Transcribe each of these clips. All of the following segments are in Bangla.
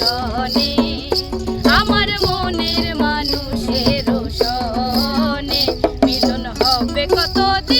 সনে আমার মনের মানুষের হবে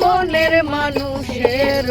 মনের মানুষের